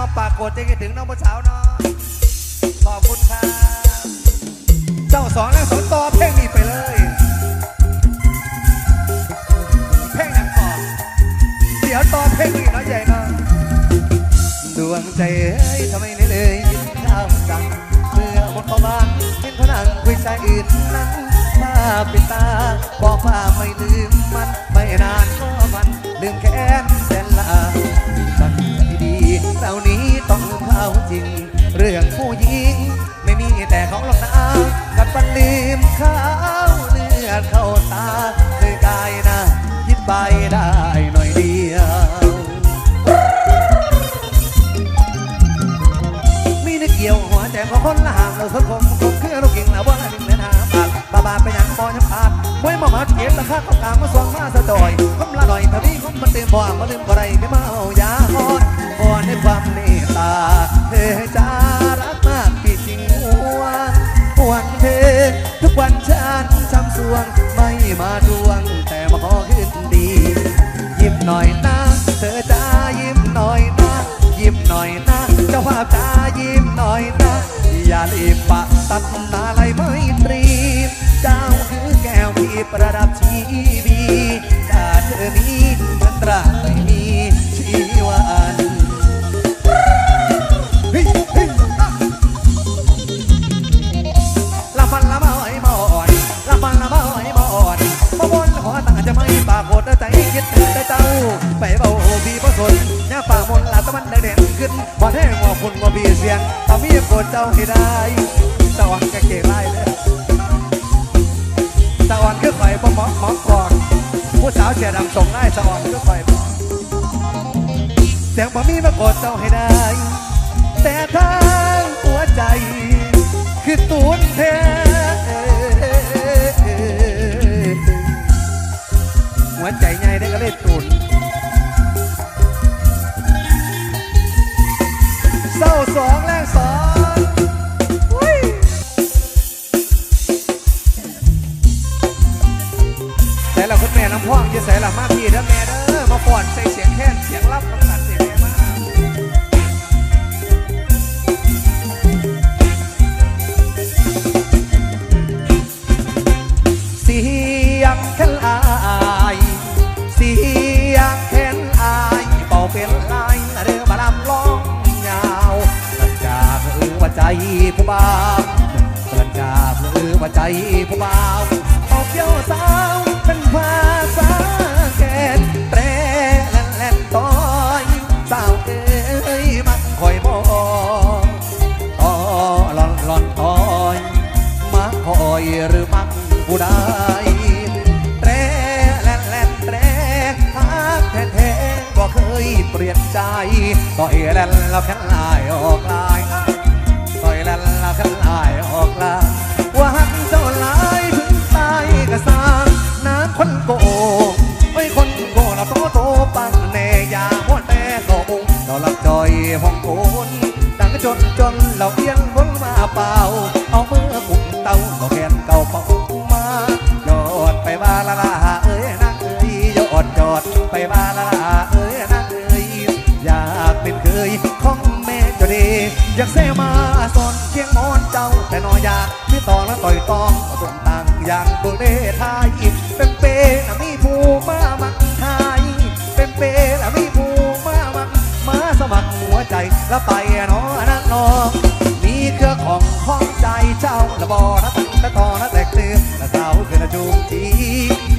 น้องปากโกดจะคิดถึงน้องผู้สาวเนาะขอบคุณครับเจ้าสองและสอนต่อเพลงนี้ไปเลยเพลงยังก่อนเดี๋ยวต่อเพลงนี้เนาะใหญ่เนาะดวงใจเอ้ยทำไมนี่เลยยิ้มข้ามจังเมื่อหมดความหวังเห็นเขานั่งคุยชายอื่นนั้นมาปิดตาบอกว่าไม่ลืมมันไม่นานก็มัน ลืมแค้นแสนละตั้งใจดีเรานี้ต้องเข้าจริง เรื่องผู้หญิง ไม่มีแต่ของหรอกนะกับปันลืมข้าวเลือดเข้าตาเลยกายนะคิดไปได้หน่อยเดียวมีนึกเกี่ยวหัวใจของคนละห่างเราสังคม มาเก็บราคาของกลางมาสวงมาสะจอยคำละหน่อยทวีคมมันเต็มบ่มาลืมบ่ไรไม่มาเอายาอ่อนอ่อนในความเมตตาเธอจะรักมากพี่จริงหวงห่วงเธอทุกวันฉันช้ำสวงไม่มาดวง แต่มาขอขึ้นดี ยิ้มหน่อยนะเธอจ้ายิ้มหน่อยนะยิ้มหน่อยนะเจ้าภาพจ้ายิ้มหน่อยนะอย่ารีบปะตัดตา เสียงเอามีโกดเจ้าให้ได้ตะวันกะเกไล่เลยตะวันคือไฟบ่หมอกหมอกกอนผู้สาวเสียดำส่งไล่ตะวันคือไฟบ่เสียงบ่มีมาโกดเจ้าให้ได้ แต่ทางหัวใจคือตูนแท้หัวใจ สองแรงสองอุ้ยใส่ละคุณแม่น้ำพ่องจะใส่ละมากพี่เด้อแม่เด้อมาปอดใส่เสียงแค้นเสียงรับ อยแล่นแล้วแค่ลายออกลายต่อยแล่นแล้วแค่ลายออกลายว่าหักเจ้าลายถึงตายก็สร้างน้ำคนโกงไอ้คนโกงเราโตโตปังแน่อยาหัวแต่โกงเราลับจอยห้องโกนดังจนจนเราเอียงบนมาเปล่า อยากเสมาสอนเคียงมอนเจ้า แต่นออยากมีตองและต่อยตองก็ตรงตังอย่างตัวเลทายเป็นเปนะมีผู้มามักทายเป็นเปนะมีผู้มามักมาสมัครหัวใจแล้วไปนาะนักนองมีเครือของข้องใจเจ้าละบอนะตั้งแต่ตอนนะแตกตื่นและสาวคือนะจูงจี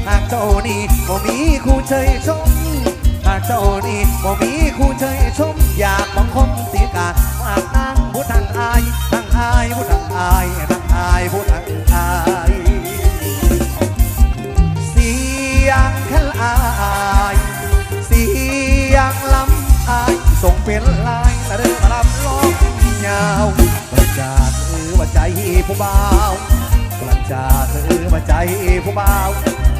หากเจ้านี่บ่มีคู่เชยชมหากเจ้านี่บ่มีคู่เชยชมอยากบังคมตีกาหาก ผู้บ่าวกระจาเออว่าใจผู้บ่าว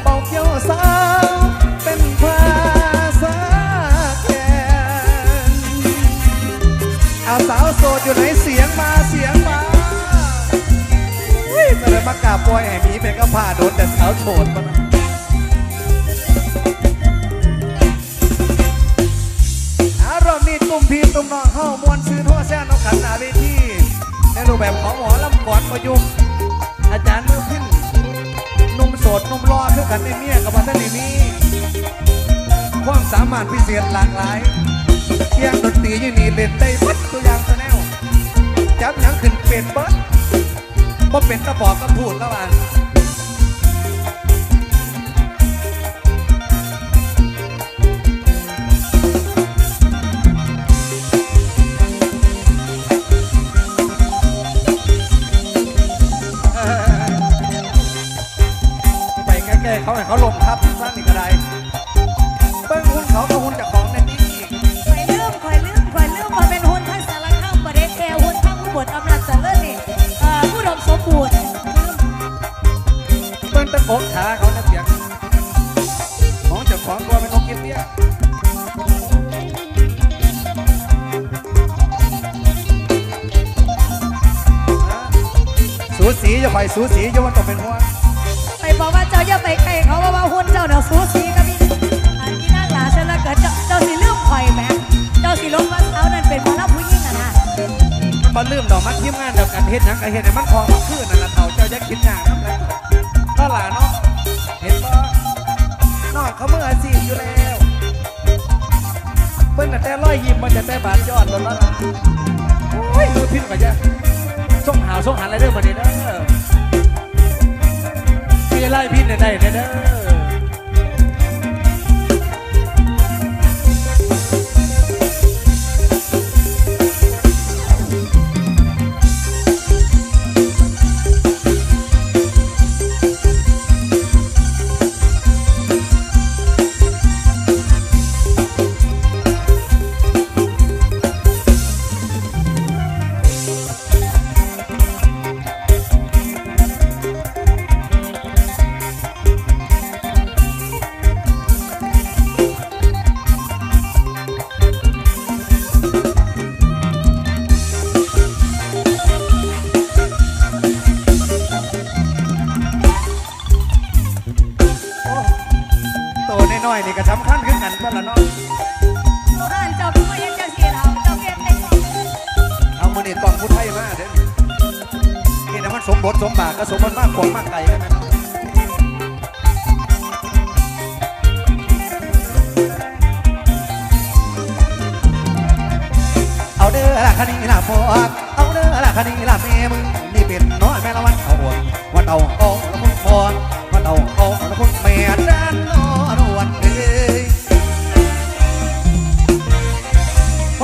เป่าเกี่ยวสาวเป็นภาษาแกนเอาสาวโสดอยู่ไหนเสียงมาเสียงมาอุ้ยจะได้มากราบปล่อยแห่มีเป็นก็ผ่าโดนแต่สาวโสดมันอารมณ์นี้ตุ้มพีตุ้มน้องเข้ามวนซื้อทั่วแซ่นน้องขันหนาเวทีใน รูปแบบของหมอลำก่อนประยุกต์อาจารย์เมือขึ้นนุ่มโสดนุ่มรอคือกันในเมียกับพันธนิมีความสามารถพิเศษหลากหลายเที่ยงดนตรีอยี่นี่เล่นได้บัดตัวอย่างแนวจับหยังขึ้นเป็นเบิดบ่เป็นกระบอกก็พูดแล้วอะ ล้ๆเขาให้เขาลงทับสั้นอีกก็ได้เบิ้งหุ้นเขาก็หุ้นจากของในนี้อีกคอยลืมคอยลืมคอยลืมมาเป็นหุ่นทั้งสารคามประเด็แอร์หุ่นทั้งอุบลอำนาจเจริญนี่เอ่อผู้ดมสมบูรณ์เบิ้งตะโกกขาเขานะเสียงของเจ้าของตัวเป็นนกกินเบี้ยสูสีจะไปสูสีจะว่าต้องเป็นหัวไใกล้เขาเพราว่าหุ่นเจ้าเดี๋ยวสูสีกับพี่อันที่นั่งหลาเสร็จแล้วเกิดเจ้าเจ้าสิลืมคอยแหมเจ้าสิลงว่าเขานั่นเป็นหมอลำผู้หญิงอะนะมันมาลืมดอกมันทีมงานเดียวกันเฮ็ดหยังกันเฮ็ดให้มันคลองมันขึ้นนั่นละเขาเจ้าจะคิดอย่างนั้นแหละก็หลาเนาะเห็นบ่นอกเขาเมื่ออาชีพอยู่แล้วเพิ่นแต่ร้อยยิ้มมันจะแต่บาดยอดล้นละล่ะโอ้ยมือพิษไปจ้ะส่งหาวส่งหันอะไรเด้อมาเด้อเด้อ ไล่พิษเนี่ยได้เด้อ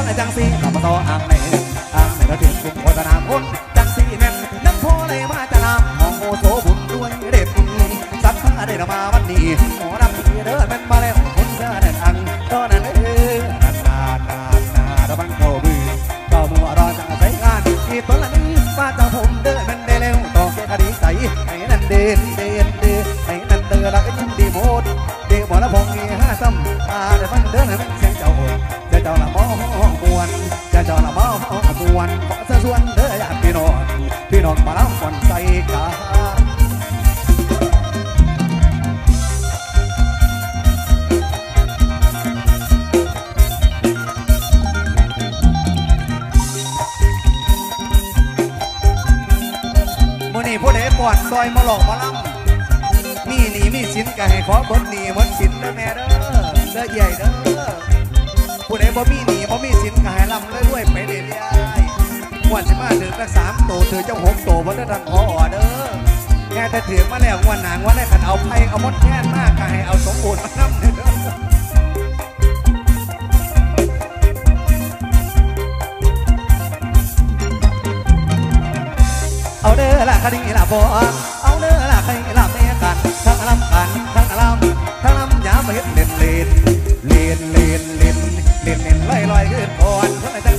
ในจังสีกลับมาต่ออ่างไหนอ่างไหนเราถึงสุขโฆษณาคนจังสีแม่นน้ำพอเลยมาจะนำมองโอโซบุญด้วยเด็ดสักผ้าได้มาวันนี้ อดซอยมาหลอกมาล่ำมีหนีมีสินก็ให้ขอเบิดหนีเบิดสินเด้อแม่เด้อเด้อใหญ่เด้อผู้ใดบ่มีหนีบ่มีสินก็ให้ล่ำเรื่อยไปเรื่อยๆวันสิมาถึงตั้งสามโตถือเจ้าหกโตบ่ได้ทันพอเด้อแค่แต่ถือมาแล้ววันหนางวันได้ขันเอาไพ่เอามดแค้นมากก็ให้เอาสมบูรณ์มานํเด้อ เอาเด้อละคดีละบอเอาเด้อละคดีละเมกันทั้งลำกันทั้งลำทั้งลำยามเห็นเล่นเล่นเล่นเล่นเล่นเล่นเล่นลอยลอยขึ้นก่อนคนไหนจัง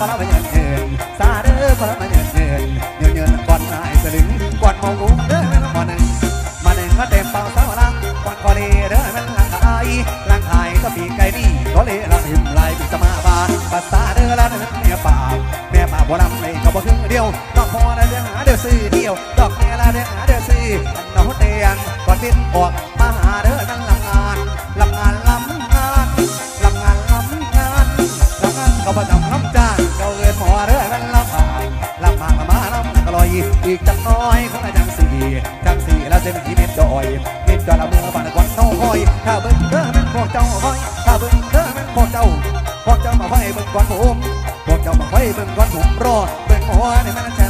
ปลาไเบิ่งเด้อแม่นพวกเจ้าหอยถ้าเบิ่งเด้อแม่นพวกเจ้าพวกเจ้ามาไว้เบิ่งก่อนผมพวกเจ้ามาไว้เบิ่งก่อนผมรอดเบิ่งหัวในแมันแช่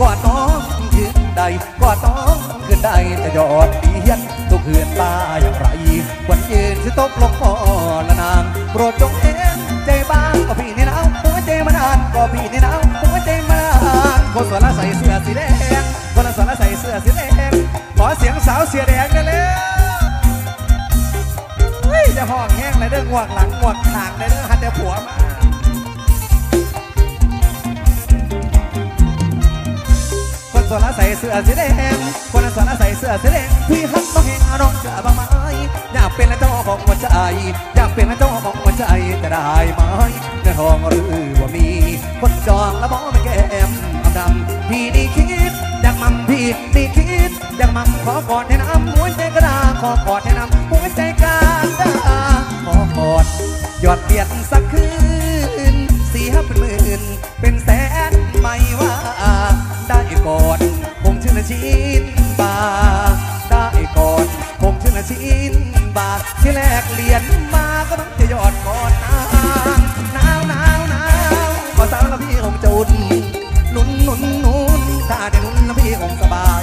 กอดน้องคืนใดกอดน้องคืนใดจะยอดเดียนทุกคืนตาอย่างไรวันยืนสิตกลงคอละนางโปรดจงเห็นใจบ้างก็พี่นี่นะหัวใจมันานก็พี่นี่นะหัวใจมันานคนสวนละใส่เสื้อสีแดงคนละสวนละใส่เสื้อสีแดงขอเสียงสาวเสียแดงกันเลยเฮ้ยจะห้องแห้งเลยเด้องวกหลังงวกทางเลยเด้อหันแต่ผัวมา สวนละใส่เสื้อสีแดงคนละสวนละใส่เสื้อสีแดงพี่ฮักต้องเห็นอารมณ์เจอบ้างไหมอยากเป็นเจ้าของหัวใจอยากเป็นเจ้าของหัวใจจะได้ไหมเงินทองหรือว่ามี คนจองแล้วบอกไม่แก้มอำดำพี่นี่คิดอยากมั่มพี่นี่คิดอยากมั่มขอกอดให้น้ำหัวใจกระดาขอกอดให้น้ำหัวใจกระดาขอกอดยอดเบียดสักคืน ที่แรกเรียนมาก็ต้องจะยอดกอดนางหนาวหนาวหนาวขอสาวล้วพี่คงจุนหนุนหนุนหนุนถ้าได้หนุนล้วพี่คงสบาย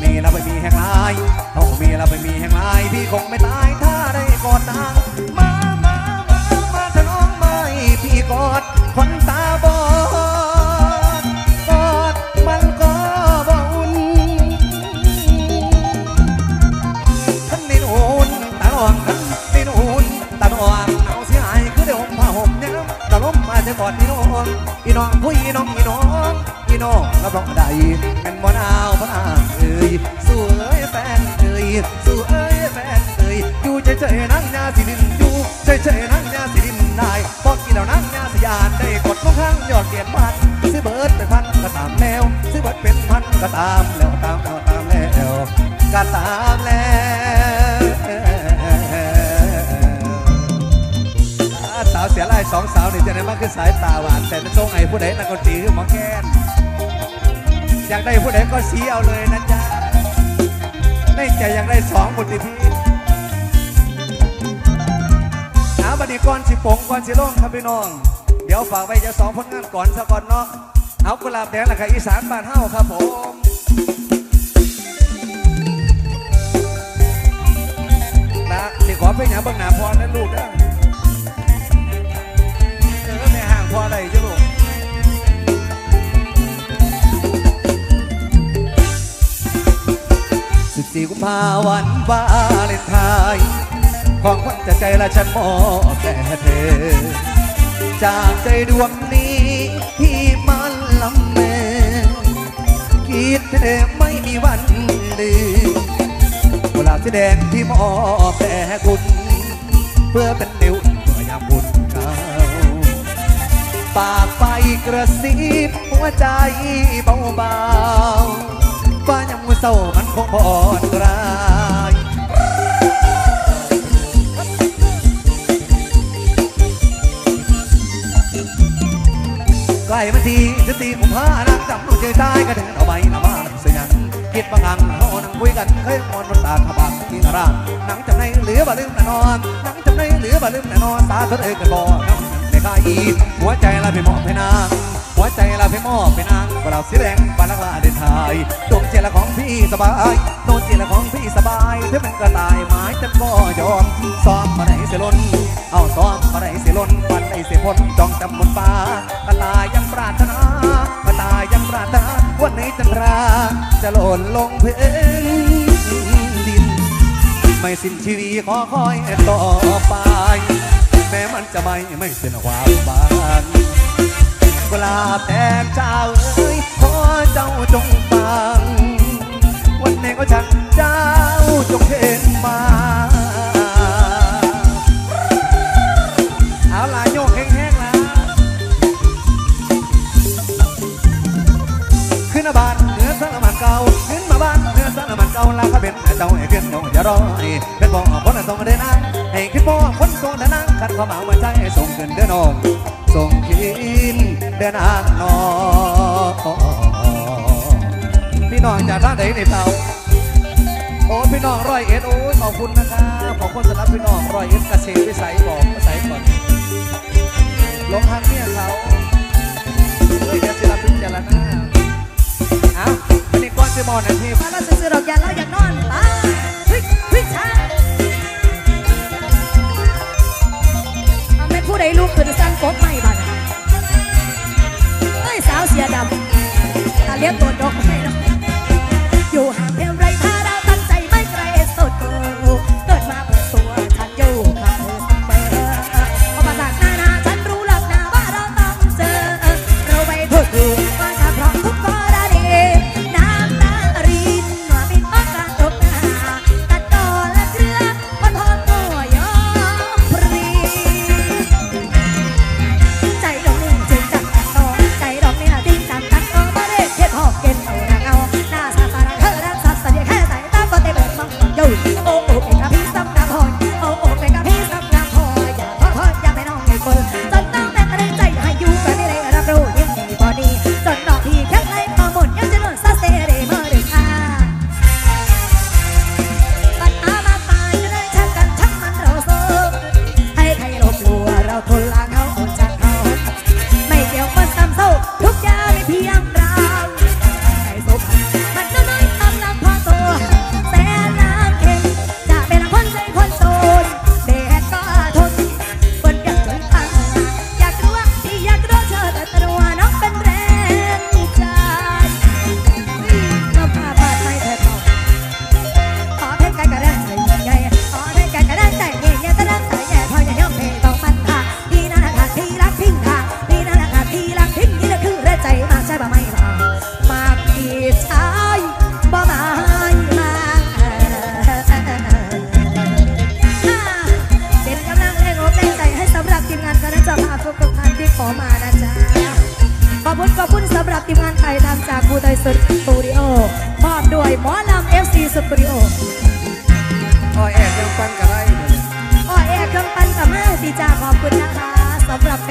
มีแล้วไม่มีแห่งลายถ้ามีแล้วไม่มีแห่งลายพี่คงไม่ตายถ้าได้กอดนาง บรองได้เป็นบ่นาวพระนางเอ้ยสู้เอ้ยแฟนเอ้ยสู้เอ้ยแฟนเอ้ยอยู่เฉยๆนั่งยาสิดินอยู่เฉยๆนั่งยาสิดินได้พอกินแล้วนั่งยาสยานได้กดลงข้างยอดเกียรติพันสิเบิร์ดเป็นพันก็ตามแล้วสิเบิร์ดเป็นพันก็ตามแล้วตามแล้วตามแล้วก็ตามแล้วสาวเสียไล่สองสาวนี่จะได้มาคือสายตาหวานแต่จะทรงไอ้ผู้ใดนักดนตรีคือหมอแคน อยากได้ผู้ใดก็ชี้เอาเลยนะจ๊ะในใจอยากได้สองบุตรพี่หาบัดนี้ก่อนสิปงก่อนสิลงครับพี่น้อง เดี๋ยวฝากไว้จะสองผลงานก่อนซะก่อนเนาะเอากุหลาบแดงละค่ะอีสานบ้านเฮาครับผมนะสิขอเพลงหยังเบิ่งหนาพอนะลูกเด้ สิบสี่กุมาวันวาเลนไทน์ของขวัญจากใจละฉันมอบแต่เธอ จากใจดวงนี้ที่มันลำเมคิดเธอไม่มีวันลืมกุหลาบสีแดงที่มอบแต่คุณ เพื่อเป็นนิ้วเมื่อยามบุญเก่าปากไปกระซิบหัวใจเบาๆฟ้ายั เศร้ามันคงพอนกลายลมันทีจะตีกุมภานักจำต้องเจอใจก็ถึงเอาใบหน้าบ้านเสียงคิดบางอังเขานั่งคุยกันเคยมอนมันตาขบางที่ร่างนังจำในเหลือบ่ลืมแน่นอนนังจำในเหลือบ่ลืมแน่นอนสาเธอเอ่ยกันบ่น้ำในข้าอีหัวใจเราไปมอบให้นาง หัวใจเราไปมอบไปนางว่าเราสีแดงปานลักลาเดินทายดวงใจละของพี่สบายดวงใจละของพี่สบายถ้ามันกระต่ายไม้จันก็ยอมซ้อมมาไหนเสียล้น เอาซ้อมมาไหนเสียล้นปันไหนเสียพ้นจองจำบนฟ้ากระตายยังปรารถนากระตายยังปรารถนาวันไหนจันทราจะหล่นลงเพนดิน ไม่สิ้นชีวิตขอคอยต่อไปแม้มันจะไม่ไม่เสิ้นความบาน ลาบแดงเจ้าเอ้ยขอเจ้าจงฟัง วันนี้ก็ฉันเจ้าจงเห็นมา เอาล่ะโยกแห้งๆนะขึ้นมาบ้านเหนือสารมันเก่าขึ้นมาบ้านเหนือสารมันเก่าลาเขาเป็นเจ้าให้เพียงเจ้าจะรอให้เป็นบอกคนส่งเดินนั่งให้คิดบอกคนส่งเดินนั่งขัดความหมายมาใจส่งขึ้นเดินอง ส่งขินเดินอ่างนอพี่น้องจากท่าไหนในเตาโอ้พี่น้องร้อยเอ็ดโอ้ยขอบคุณนะครับขอบคุณสำหรับพี่น้องร้อยเอ็ดเกษตรวิสัยบอกวิสัยก่อนลงทางเนี่ยเขาเฮ้ยเดี๋ยวศิลปินจารณาเอ้าอันนี้ก้อนเซมอนนะทีมาเราจะซื้อดอกยาเราอยากนอนไป ผู้ใดลูกคือสร้างกบใหม่บ้านเอ้ยสาวเสียดำตาเลี้ยงตัวดอกไม่เนาะ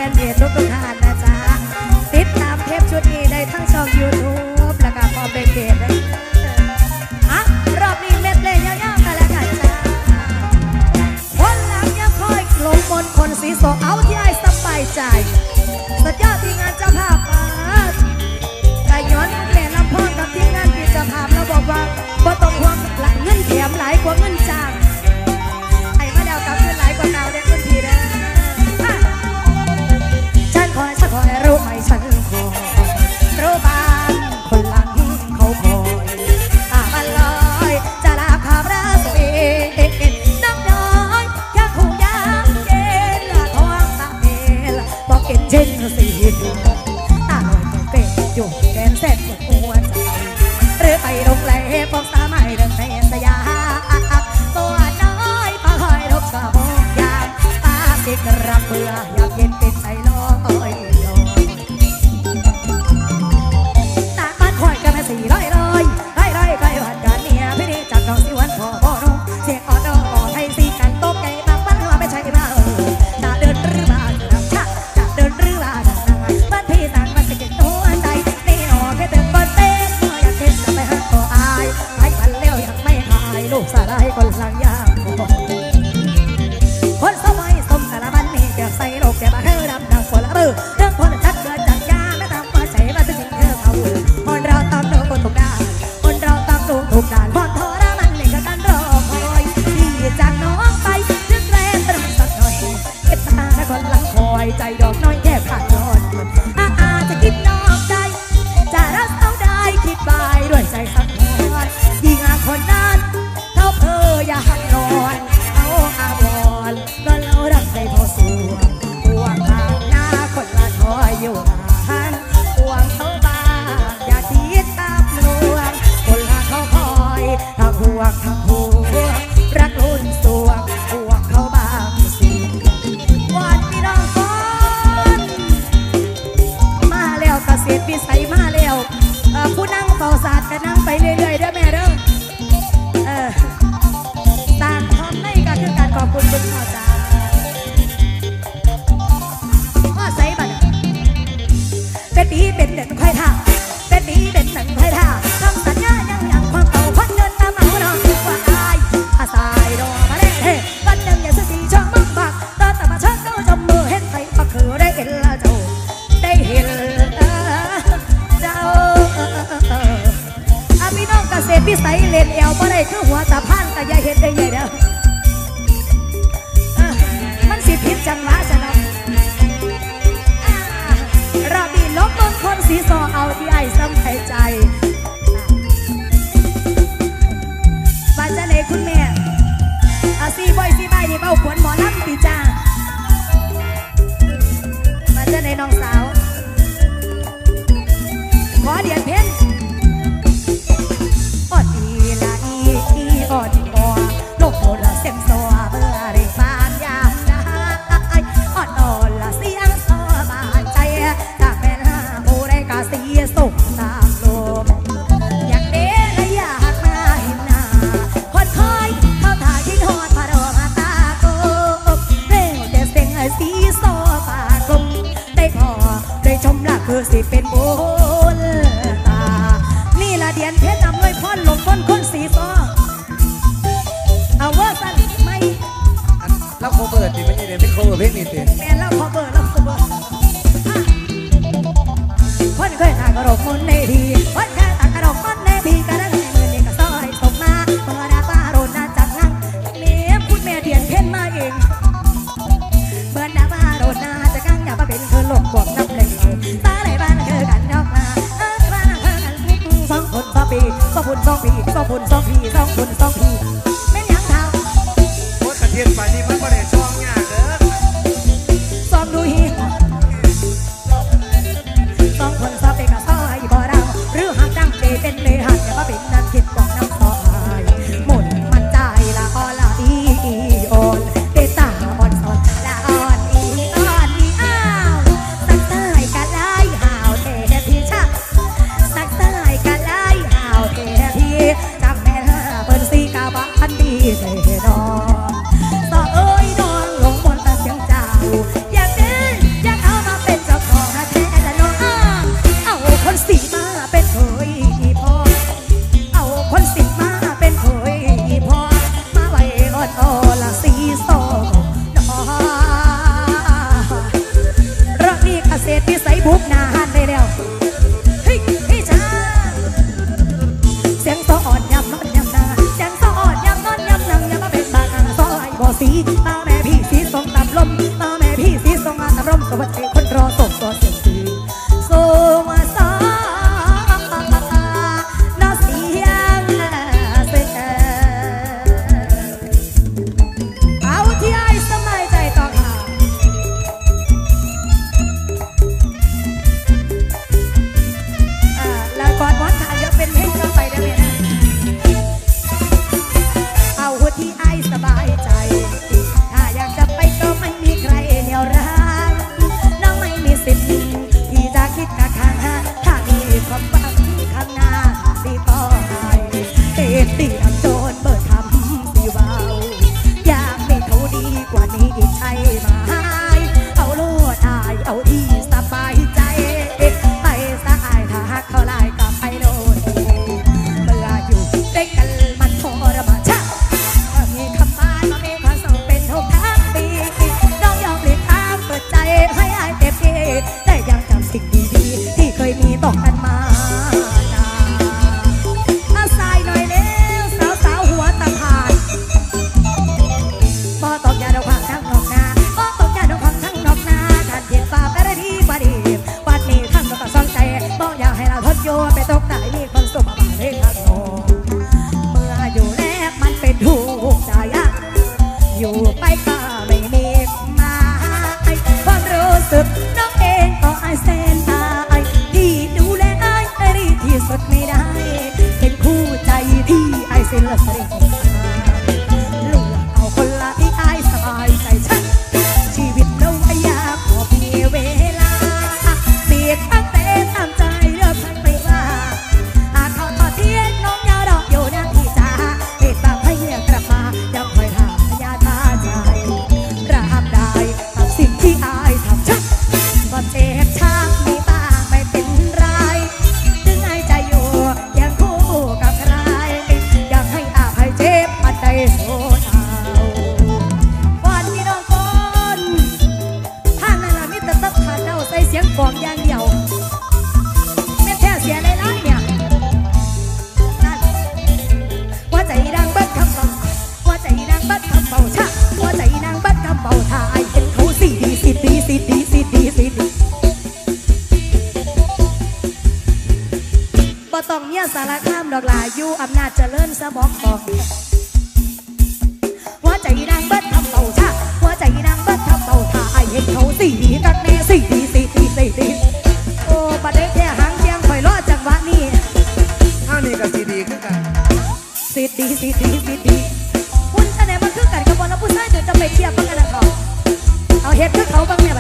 แฟนเพจทุกทุกท่าน อยู่แกนเส้นหัวใจหรือไปโรงแรมพบสามัยเดินในสยามตัวน้อยพาคอยรบกระบกยามตาสิกรับเบื่อ สองคนสองพี่สองคนสองพี่ เษตรพิ ดอกหลาอยู่อำนาจเจริญสะบอกของหัวใจนางเบิดทำเป่าท่าหัวใจนางเบิดทำเป่าท่าไอเห็นเขาสีดีกักแน่สีดีสีดีสีดีโอ้บัดได้แค่หางเทียงคอยรอจังหวะนี้ข้างนี้ก็สีดีขึ้นกันสีดีสีดีสีดีคุณจะไหนมาคือกันกับบอลแล้วผู้ชายเดี๋ยวจะไปเทียบกันนะเขาเอาเห็ดคือเขาบ้างเนี่ย